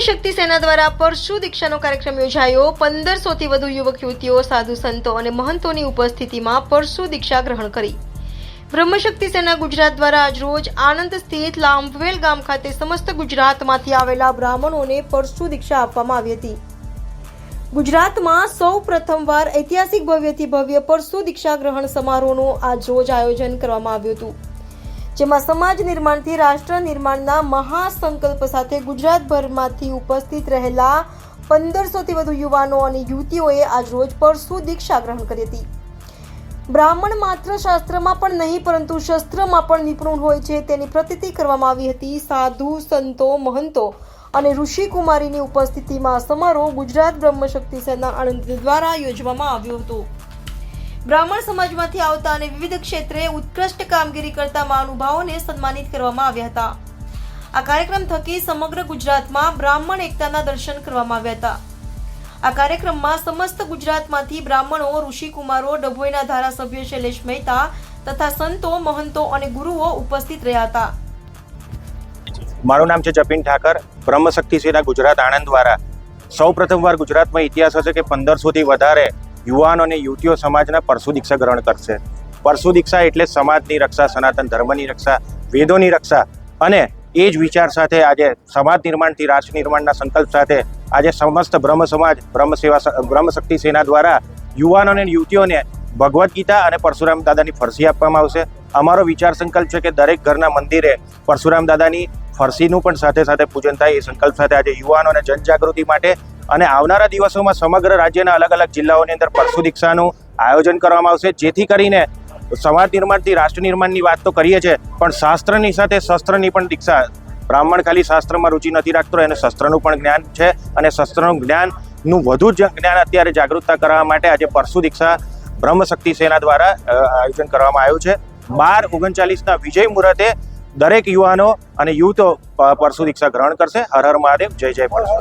બ્રહ્મશક્તિ સેના દ્વારા પરશુ દીક્ષાનો કાર્યક્રમ યોજાયો. પંદરસોથી વધુ યુવક, યુવતીઓ, સાધુ સંતો અને મહંતોની ઉપસ્થિતિમાં પરશુ દીક્ષા ગ્રહણ કરી. બ્રહ્મશક્તિ સેના ગુજરાત દ્વારા આજરોજ આનંદ સ્થિત લાંભવેલ ગામ ખાતે સમસ્ત ગુજરાતમાંથી આવેલા બ્રાહ્મણોને પરશુ દીક્ષા આપવામાં આવી હતી. ગુજરાતમાં સૌ પ્રથમવાર ઐતિહાસિક ભવ્યથી ભવ્ય પરશુ દીક્ષા ગ્રહણ સમારોહનું આજરોજ આયોજન કરવામાં આવ્યું હતું. જેમાં સમાજ નિર્માણથી રાષ્ટ્ર નિર્માણના મહાસંકલ્પ સાથે ગુજરાતભરમાંથી ઉપસ્થિત રહેલા પંદરસોથી વધુ યુવાનો અને યુવતીઓએ આજરોજ પરસુ દીક્ષા ગ્રહણ કરી હતી. બ્રાહ્મણ માત્ર શાસ્ત્રમાં પણ નહીં, પરંતુ શસ્ત્રમાં પણ નિપુણ હોય છે તેની પ્રતિતિ કરવામાં આવી હતી. સાધુ, સંતો, મહંતો અને ઋષિકુમારીની ઉપસ્થિતિમાં સમારોહ ગુજરાત બ્રહ્મશક્તિ સેના આણંદ દ્વારા યોજવામાં આવ્યો હતો. બ્રાહ્મણ સમાજમાંથી આવતા અને વિવિધ ક્ષેત્રે ઉત્કૃષ્ટ કામગીરી કરતા મહાનુભાવોને સન્માનિત કરવામાં આવ્યા હતા. આ કાર્યક્રમ થકી સમગ્ર ગુજરાતમાં બ્રાહ્મણ એકતાના દર્શન કરવામાં આવ્યા હતા. આ કાર્યક્રમમાં સમસ્ત ગુજરાતમાંથી બ્રાહ્મણો, ઋષિકુમારો, ડભોઈના ધારાસભ્ય શૈલેષ મહેતા તથા સંતો, મહંતો અને ગુરુઓ ઉપસ્થિત રહ્યા હતા. મારું નામ છે જપિન ઠાકર. બ્રહ્મશક્તિ સેના ગુજરાત આણંદ દ્વારા સૌ પ્રથમવાર ગુજરાતમાં ઇતિહાસ હશે કે પંદરસોથી વધારે યુવાનો અને યુવતીઓ સમાજના પરશુ દીક્ષા ગ્રહણ કરશે. પરશુ દીક્ષા એટલે સમાજની રક્ષા, સનાતન ધર્મની રક્ષા, વેદોની રક્ષા અને એ જ વિચાર સાથે આજે સમાજ નિર્માણથી રાષ્ટ્ર નિર્માણના સંકલ્પ સાથે આજે સમસ્ત બ્રહ્મ સમાજ, બ્રહ્મ સેવા બ્રહ્મશક્તિ સેના દ્વારા યુવાનો અને યુવતીઓને ભગવદ્ ગીતા અને પરશુરામ દાદાની ફરસી આપવામાં આવશે. અમારો વિચાર સંકલ્પ છે કે દરેક ઘરના મંદિરે પરશુરામ દાદાની ફરસીનું પણ સાથે સાથે પૂજન થાય. એ સંકલ્પ સાથે આજે યુવાનો અને જનજાગૃતિ માટે અને આવનારા દિવસોમાં સમગ્ર રાજ્યના અલગ અલગ જિલ્લાઓની અંદર પરશુ દીક્ષાનું આયોજન કરવામાં આવશે. જેથી કરીને સમાજ નિર્માણથી રાષ્ટ્ર નિર્માણની વાત તો કરીએ છીએ, પણ શાસ્ત્રની સાથે શસ્ત્રની પણ દીક્ષા બ્રાહ્મણ ખાલી શાસ્ત્રમાં રુચિ નથી રાખતો, એને શસ્ત્રનું પણ જ્ઞાન છે અને શસ્ત્રનું જ્ઞાનનું વધુ જ્ઞાન અત્યારે જાગૃતતા કરવા માટે આજે પરશુ દીક્ષા બ્રહ્મશક્તિ સેના દ્વારા આયોજન કરવામાં આવ્યું છે. બાર ઓગણચાલીસના વિજય મુહૂર્તે દરેક યુવાનો અને યુવતો પરશુ દીક્ષા ગ્રહણ કરશે. હર હર મહાદેવ, જય જય પરશુ